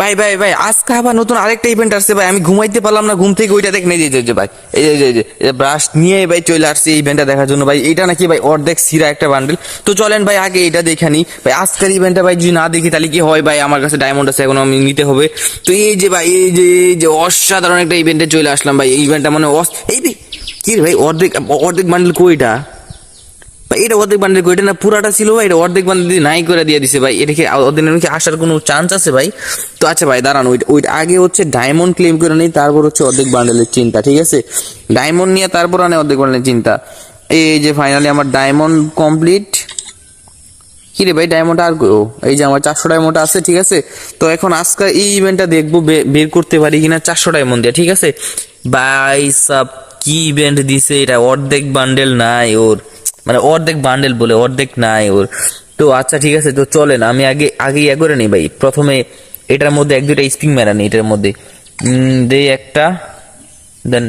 ভাই ভাই ভাই, আজকে আবার নতুন আরেকটা ইভেন্ট আসছে ভাই, আমি ঘুমাইতে পারলাম না, ঘুম থেকে ওইটা দেখে নিয়ে যেতে ভাই, এই যে যে ব্রাশ নিয়ে ভাই চলে আসছে এই ইভেন্টটা দেখার জন্য। ভাই এটা নাকি ভাই অর্ধেক সিরা একটা বান্ডেল তো চলেন ভাই, আগে এটা দেখে নিই ভাই, আজকের ইভেন্টটা ভাই যদি না দেখি তাহলে কি হয় ভাই? আমার কাছে ডায়মন্ড আছে, এখন আমি নিতে হবে। তো এই যে ভাই, এই যে এই যে অসাধারণ একটা ইভেন্টে চলে আসলাম ভাই, এই ইভেন্টটা মানে অস- এই কি ভাই, অর্ধেক অর্ধেক বান্ডেল কইটা? ভাই, এটা অর্ধেক বান্ডেল এটা না পুরাটা ছিল ভাই, এটা অর্ধেক বান্ডেল নাই করে দিয়ে দিছে ভাই। এটা কি ওদের কি আসার কোনো চান্স আছে ভাই? তো আচ্ছা ভাই, দাঁড়ান, ওই ওই আগে হচ্ছে ডায়মন্ড ক্লেম করে নিই, তারপর হচ্ছে অর্ধেক বান্ডেলের চিন্তা, ঠিক আছে? ডায়মন্ড নিয়ে তারপর আনে অর্ধেক বান্ডেলের চিন্তা। এই যে ফাইনালি আমার ডায়মন্ড কমপ্লিট কি রে ভাই ডায়মন্ড আর ও, এই যে আমার চারশো ডায়মন্ড আছে, ঠিক আছে? তো এখন আজকে এই ইভেন্টটা দেখব বের করতে পারি কিনা চারশো ডায়মন্ড দিয়ে, ঠিক আছে? বাই সাব, কি ইভেন্ট দিছে, এটা অর্ধেক বান্ডেল নাই ওর। মানে অর্ধেক বান্ডেল বলে, অর্ধেক নাই ওর। তো আচ্ছা ঠিক আছে, তো চলেন, আমি আগে আগে ইয়ে করে নিই ভাই। প্রথমে এটার মধ্যে এক দুটা স্প্রিং মেরা নেই, এটার মধ্যে। দেই একটা দেন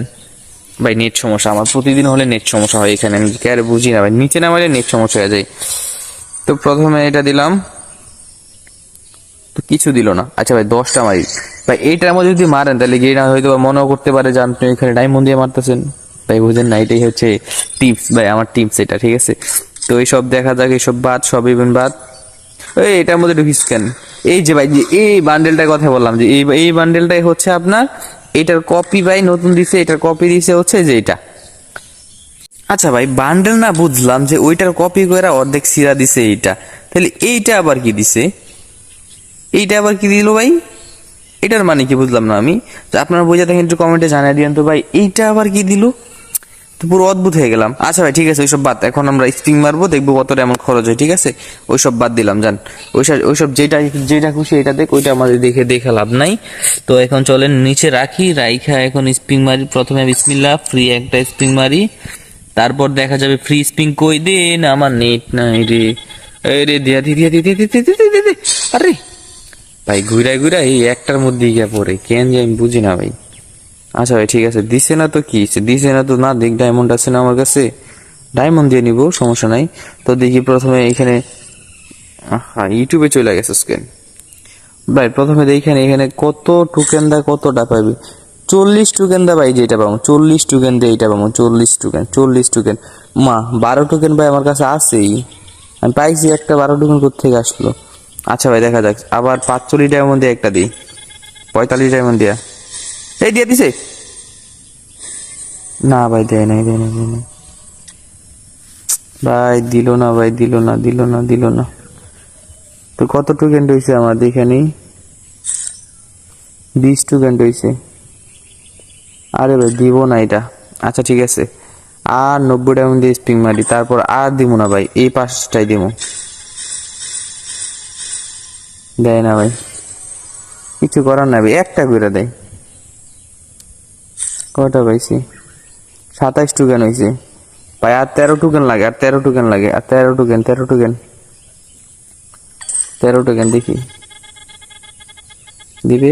ভাই নেট সমস্যা। আমার প্রতিদিন হলে নেট সমস্যা হয় এখানে, আমি কি আর বুঝি না ভাই। নিচে নামালে নেট সমস্যা হয়ে যায়। তো প্রথমে এটা দিলাম। তো কিছু দিল না। আচ্ছা ভাই, দশটা মারি। ভাই এইটার মধ্যে যদি মারেন, তাহলে গেইনা হয়তো মনেও করতে পারে যে আপনি এখানে ডায়মন্ড দিয়ে মারতেছেন। ভাই বুঝেন না এটাই হচ্ছে টিপস ভাই, আমার টিপস এটা, ঠিক আছে? তো এইসব দেখা যাক, এইসব বাদ, সব ইভেন বাদ। এই, এটার মধ্যে ঢুকিস কেন? এই যে ভাই, যে এই বান্ডেলটার কথা বললাম, যে এই এই বান্ডেলটাই হচ্ছে আপনার, এটার কপি ভাই নতুন দিছে, এটার কপি দিছে হচ্ছে যে এটা। আচ্ছা ভাই বান্ডেল না বুঝলাম যে ওইটার কপি করে অর্ধেক সিরা দিছে এইটা। তাহলে এইটা আবার কি দিছে? এইটা আবার কি দিল ভাই? এটার মানে কি বুঝলাম না আমি। তো আপনারা বুঝে থাকেন একটু কমেন্টে জানিয়ে দিন তো ভাই, এইটা আবার কি দিল? তো পুরো অদ্ভুত হয়ে গেলাম। আচ্ছা ভাই, ঠিক আছে, ওইসব বাদ। এখন আমরা স্প্রিং মারবো, দেখব কতটা এমন খরচ হয়, ঠিক আছে? ওইসব বাদ দিলাম, জান। ওইসব ওইসব যেটা যেটা খুশি এটা দেখ, ওইটা আমাদের দেখে দেখে লাভ নাই। তো এখন চলেন নিচে রাখি, রাইখা এখন স্প্রিং মারি, প্রথমে বিসমিল্লাহ ফ্রি একটা স্প্রিং মারি। তারপর দেখা যাবে ফ্রি স্প্রিং কই? দিন আমার নেট নাই রে। রে, দিয়া দি দিয়া দি দি দি দি আরে! ভাই ঘুরাই ঘুরাই এই একটার মধ্যেই গিয়ে পড়ে। কেন যে আমি বুঝি না ভাই। আচ্ছা ভাই, ঠিক আছে। দিছে না তো কি? দিছে না তো না, দেখ ডায়মন্ড আছে না আমার কাছে। ডায়মন্ড দিয়ে নিব, সমস্যা নাই। তো দেখি প্রথমে এখানে হ্যাঁ ইউটিউবে চলে গেছে স্ক্রিন ভাই, প্রথমে দেখেন এখানে কত টোকেন দা কতটা পাবি? চল্লিশ টোকেন দা ভাই, যেটা পাবো। চল্লিশ টোকেন দিয়ে এটা পাবো, চল্লিশ টোকেন চল্লিশ টোকেন মা, বারো টোকেন ভাই আমার কাছে আছেই। আমি পাইছি একটা, বারো টোকেন থেকে আসলো? আচ্ছা ভাই, দেখা যাক। আবার পাঁচচল্লিশ ডায়মন্ড দিয়ে একটা দিই। পঁয়তাল্লিশ ডায়মন্ড দিয়া। এই দিয়ে দিছে? না ভাই, দেয় নাই দেয় নাই দেয় নাই। ভাই, দিল না ভাই, দিল না দিল না দিল না। তো কত টোকেন রয়েছে আমার, দেখে বিশ টোকেন রয়েছে আরে ভাই, দিব না এটা। আচ্ছা ঠিক আছে। আর নব্বই ডায়মন্ড দিয়ে স্প্রিং মারি, তারপর আর দিব না ভাই, এই পাঁচটাই দিব দেয় না ভাই। কিছু করার না ভাই, একটা করে দেয়। কটা পাইছি? সাতাইশ টুকেন হয়েছে ভাই, আর তেরো টুকেন লাগে, আর তেরো টুকেন লাগে, আর তেরো টুকেন তেরো টুকেন তেরো টুকেন দেখি। দিবে?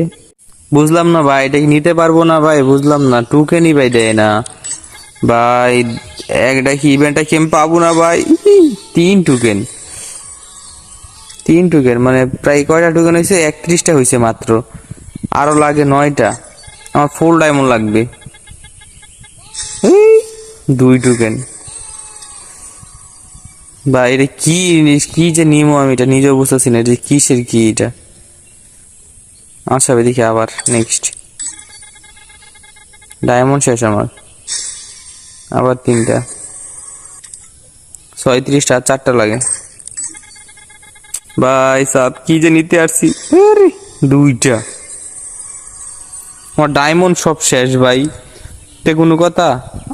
বুঝলাম না ভাই, এটা কি নিতে পারব না ভাই? বুঝলাম না টুকেনই ভাই দেয় না। ভাই, একটা কি ইভেন্টটা কি আমি পাবো না ভাই? তিন টুকেন তিন টুকেন মানে প্রায় কয়টা টুকেন হয়েছে একত্রিশটা হয়েছে মাত্র। আরও লাগে নয়টা। আমার ফুল ডায়মন্ড লাগবে। দুই টুকেন বা এটা কি কি যে নিমো আমি এটা নিজেও বুঝতেছি না এটা কিসের কি এটা? আচ্ছা দেখি আবার নেক্সট ডায়মন্ড শেষ আমার। আবার তিনটা। ছয়ত্রিশটা আর চারটা লাগে। ভাই সাব কি যে নিতে আসছি? দুইটা। আমার ডায়মন্ড সব শেষ, ভাই। এটা কোনো কথা?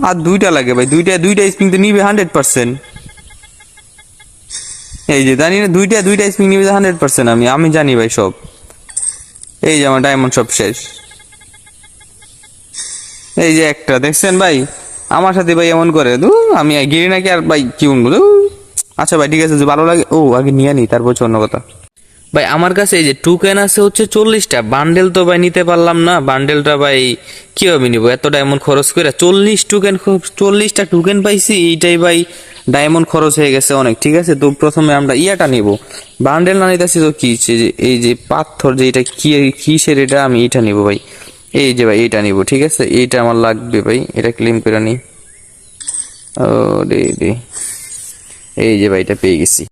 আর দুইটা লাগে ভাই দুইটা দুইটা স্প্রিং তো নিবে হান্ড্রেড পার্সেন্ট এই যে, জানি না দুইটা দুইটা স্প্রিং নিবে হান্ড্রেড পার্সেন্ট আমি আমি জানি ভাই সব। এই যে, আমার ডায়মন্ড সব শেষ। এই যে একটা, দেখছেন ভাই? আমার সাথে ভাই এমন করে, দু, আমি গিরি নাকি আর ভাই কি ধুর। আচ্ছা ভাই, ঠিক আছে ভালো লাগে, ও, আগে নিয়ে নি, তারপর অন্য কথা। ভাই, আমার কাছে এই যে টুকেন আছে হচ্ছে চল্লিশটা। বান্ডেল তো ভাই নিতে পারলাম না। বান্ডেলটা ভাই কীভাবে নিবো? এত ডায়মন্ড খরচ করে চল্লিশ টুকেন চল্লিশটা টুকেন পাইছি, এইটাই ভাই ডায়মন্ড খরচ হয়ে গেছে অনেক, ঠিক আছে? তো প্রথমে আমরা ইয়াটা নিব। বান্ডেল না নিতেছি তো কি? এই যে পাথর যে এটা কি কিসের এটা? আমি এটা নিব ভাই। এই যে ভাই এটা নিব, ঠিক আছে? এইটা আমার লাগবে ভাই, এটা ক্লেম করে নি। ও রে রে এই যে ভাই, এটা পেয়ে গেছি।